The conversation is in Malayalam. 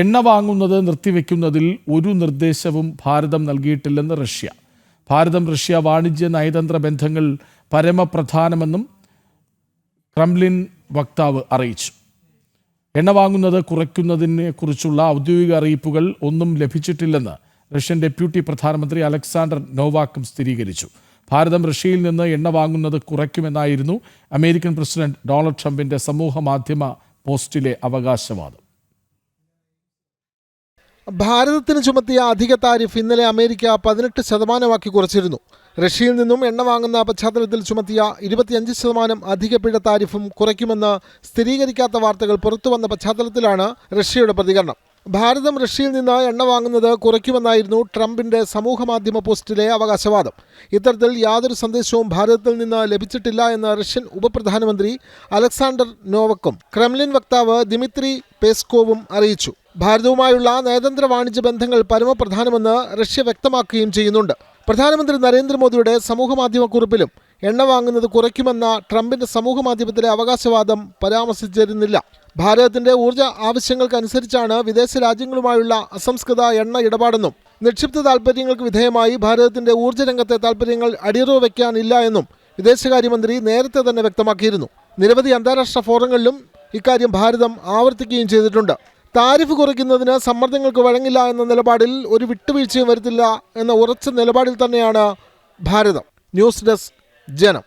എണ്ണ വാങ്ങുന്നത് നിർത്തിവെക്കുന്നതിൽ ഒരു നിർദ്ദേശവും ഭാരതം നൽകിയിട്ടില്ലെന്ന് റഷ്യ. ഭാരതം റഷ്യ വാണിജ്യ നയതന്ത്ര ബന്ധങ്ങൾ പരമപ്രധാനമെന്നും ക്രംലിൻ വക്താവ് അറിയിച്ചു. എണ്ണ വാങ്ങുന്നത് കുറയ്ക്കുന്നതിനെ കുറിച്ചുള്ള ഔദ്യോഗിക അറിയിപ്പുകൾ ഒന്നും ലഭിച്ചിട്ടില്ലെന്ന് റഷ്യൻ ഡെപ്യൂട്ടി പ്രധാനമന്ത്രി അലക്സാണ്ടർ നോവാക്കും സ്ഥിരീകരിച്ചു. ഭാരതം റഷ്യയിൽ നിന്ന് എണ്ണ വാങ്ങുന്നത് കുറയ്ക്കുമെന്നായിരുന്നു അമേരിക്കൻ പ്രസിഡന്റ് ഡൊണാൾഡ് ട്രംപിന്റെ സമൂഹ മാധ്യമ പോസ്റ്റിലെ അവകാശവാദം. ഭാരതത്തിന് ചുമത്തിയ അധിക താരിഫ് ഇന്നലെ അമേരിക്ക പതിനെട്ട് ശതമാനമാക്കി കുറച്ചിരുന്നു. റഷ്യയിൽ നിന്നും എണ്ണ വാങ്ങുന്ന പശ്ചാത്തലത്തിൽ ചുമത്തിയ ഇരുപത്തിയഞ്ച് ശതമാനം അധിക പിഴ താരിഫും കുറയ്ക്കുമെന്ന് സ്ഥിരീകരിക്കാത്ത വാർത്തകൾ പുറത്തുവന്ന പശ്ചാത്തലത്തിലാണ് റഷ്യയുടെ പ്രതികരണം. ഭാരതം റഷ്യയിൽ നിന്ന് എണ്ണ വാങ്ങുന്നത് കുറയ്ക്കുമെന്നായിരുന്നു ട്രംപിന്റെ സമൂഹമാധ്യമ പോസ്റ്റിലെ അവകാശവാദം. ഇത്തരത്തിൽ യാതൊരു സന്ദേശവും ഭാരതത്തിൽ നിന്ന് ലഭിച്ചിട്ടില്ല എന്ന് റഷ്യൻ ഉപപ്രധാനമന്ത്രി അലക്സാണ്ടർ നോവക്കും ക്രെംലിൻ വക്താവ് ദിമിത്രി പേസ്കോവും അറിയിച്ചു. ഭാരതവുമായുള്ള നയതന്ത്ര വാണിജ്യ ബന്ധങ്ങൾ പരമപ്രധാനമെന്ന് റഷ്യ വ്യക്തമാക്കുകയും ചെയ്യുന്നുണ്ട്. പ്രധാനമന്ത്രി നരേന്ദ്രമോദിയുടെ സമൂഹമാധ്യമ കുറിപ്പിലും എണ്ണ വാങ്ങുന്നത് കുറയ്ക്കുമെന്ന ട്രംപിന്റെ സമൂഹമാധ്യമത്തിലെ അവകാശവാദം പരാമർശിച്ചിരുന്നില്ല. ഭാരതത്തിന്റെ ഊർജ ആവശ്യങ്ങൾക്കനുസരിച്ചാണ് വിദേശ രാജ്യങ്ങളുമായുള്ള അസംസ്കൃത എണ്ണ ഇടപാടെന്നും നിക്ഷിപ്ത താൽപ്പര്യങ്ങൾക്ക് വിധേയമായി ഭാരതത്തിന്റെ ഊർജ രംഗത്തെ താൽപ്പര്യങ്ങൾ അടിയറവ് വയ്ക്കാനില്ല എന്നും വിദേശകാര്യമന്ത്രി നേരത്തെ തന്നെ വ്യക്തമാക്കിയിരുന്നു. നിരവധി അന്താരാഷ്ട്ര ഫോറങ്ങളിലും ഇക്കാര്യം ഭാരതം ആവർത്തിക്കുകയും ചെയ്തിട്ടുണ്ട്. താരിഫ് കുറയ്ക്കുന്നതിന് സമ്മർദ്ദങ്ങൾക്ക് വഴങ്ങില്ല എന്ന നിലപാടിൽ ഒരു വിട്ടുവീഴ്ചയും വരുത്തില്ല എന്ന ഉറച്ച നിലപാടിൽ തന്നെയാണ് ഭാരതം. ന്യൂസ് ഡെസ്ക് ജനം.